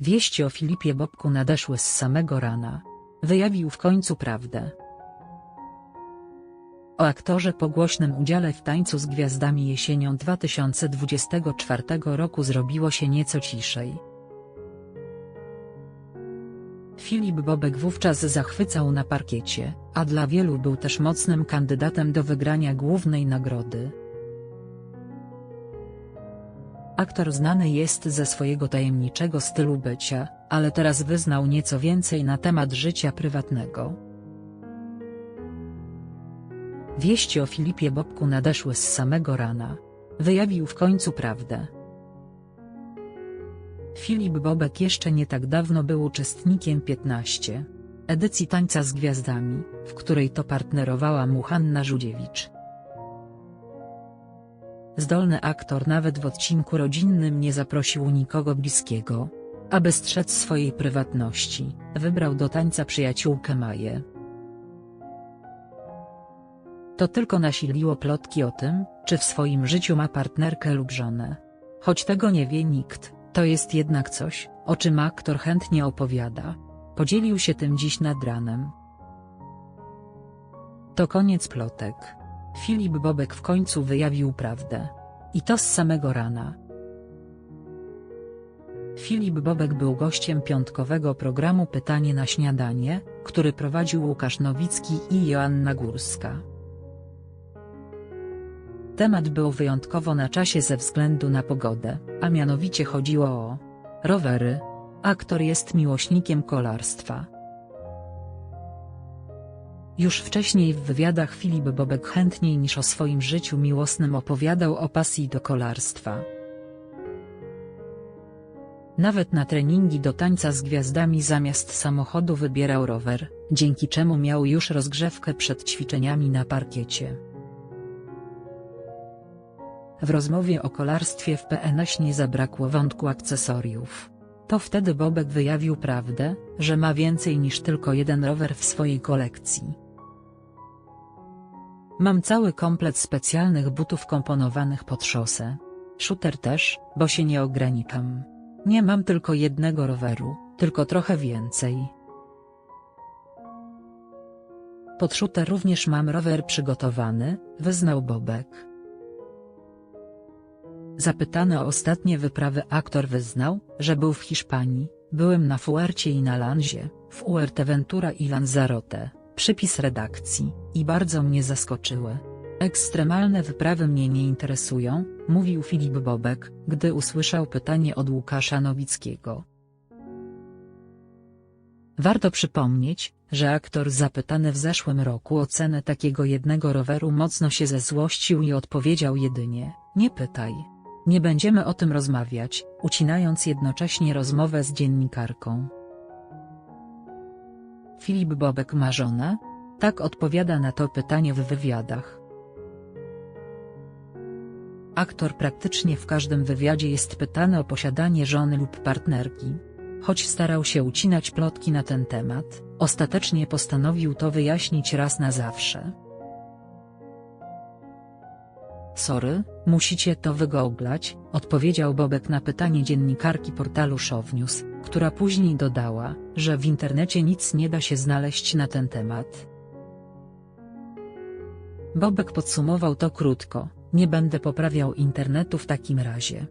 Wieści o Filipie Bobku nadeszły z samego rana. Wyjawił w końcu prawdę. O aktorze po głośnym udziale w Tańcu z Gwiazdami jesienią 2024 roku zrobiło się nieco ciszej. Filip Bobek wówczas zachwycał na parkiecie, a dla wielu był też mocnym kandydatem do wygrania głównej nagrody. Aktor znany jest ze swojego tajemniczego stylu bycia, ale teraz wyznał nieco więcej na temat życia prywatnego. Wieści o Filipie Bobku nadeszły z samego rana. Wyjawił w końcu prawdę. Filip Bobek jeszcze nie tak dawno był uczestnikiem 15 edycji Tańca z Gwiazdami, w której to partnerowała mu Hanna Żudziewicz. Zdolny aktor nawet w odcinku rodzinnym nie zaprosił nikogo bliskiego. Aby strzec swojej prywatności, wybrał do tańca przyjaciółkę Maję. To tylko nasiliło plotki o tym, czy w swoim życiu ma partnerkę lub żonę. Choć tego nie wie nikt, to jest jednak coś, o czym aktor chętnie opowiada. Podzielił się tym dziś nad ranem. To koniec plotek. Filip Bobek w końcu wyjawił prawdę. I to z samego rana. Filip Bobek był gościem piątkowego programu Pytanie na śniadanie, który prowadził Łukasz Nowicki i Joanna Górska. Temat był wyjątkowo na czasie ze względu na pogodę, a mianowicie chodziło o rowery. Aktor jest miłośnikiem kolarstwa. Już wcześniej w wywiadach Filip Bobek chętniej niż o swoim życiu miłosnym opowiadał o pasji do kolarstwa. Nawet na treningi do tańca z gwiazdami zamiast samochodu wybierał rower, dzięki czemu miał już rozgrzewkę przed ćwiczeniami na parkiecie. W rozmowie o kolarstwie w PNS nie zabrakło wątku akcesoriów. To wtedy Bobek wyjawił prawdę, że ma więcej niż tylko jeden rower w swojej kolekcji. Mam cały komplet specjalnych butów komponowanych pod szosę. Shooter też, bo się nie ograniczam. Nie mam tylko jednego roweru, tylko trochę więcej. Pod shooter również mam rower przygotowany, wyznał Bobek. Zapytany o ostatnie wyprawy aktor wyznał, że był w Hiszpanii, byłem na Fuercie i na Lanzie, w Fuerteventura i Lanzarote, przypis redakcji, i bardzo mnie zaskoczyły. Ekstremalne wyprawy mnie nie interesują, mówił Filip Bobek, gdy usłyszał pytanie od Łukasza Nowickiego. Warto przypomnieć, że aktor zapytany w zeszłym roku o cenę takiego jednego roweru mocno się zezłościł i odpowiedział jedynie, nie pytaj. Nie będziemy o tym rozmawiać, ucinając jednocześnie rozmowę z dziennikarką. Filip Bobek ma żonę? Tak odpowiada na to pytanie w wywiadach. Aktor praktycznie w każdym wywiadzie jest pytany o posiadanie żony lub partnerki. Choć starał się ucinać plotki na ten temat, ostatecznie postanowił to wyjaśnić raz na zawsze. Sorry, musicie to wygooglać, odpowiedział Bobek na pytanie dziennikarki portalu Show News, która później dodała, że w internecie nic nie da się znaleźć na ten temat. Bobek podsumował to krótko, nie będę poprawiał internetu w takim razie.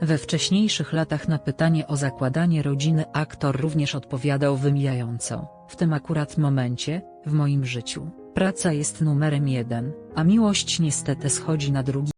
We wcześniejszych latach na pytanie o zakładanie rodziny aktor również odpowiadał wymijająco, w tym akurat momencie, w moim życiu, praca jest numerem jeden, a miłość niestety schodzi na drugi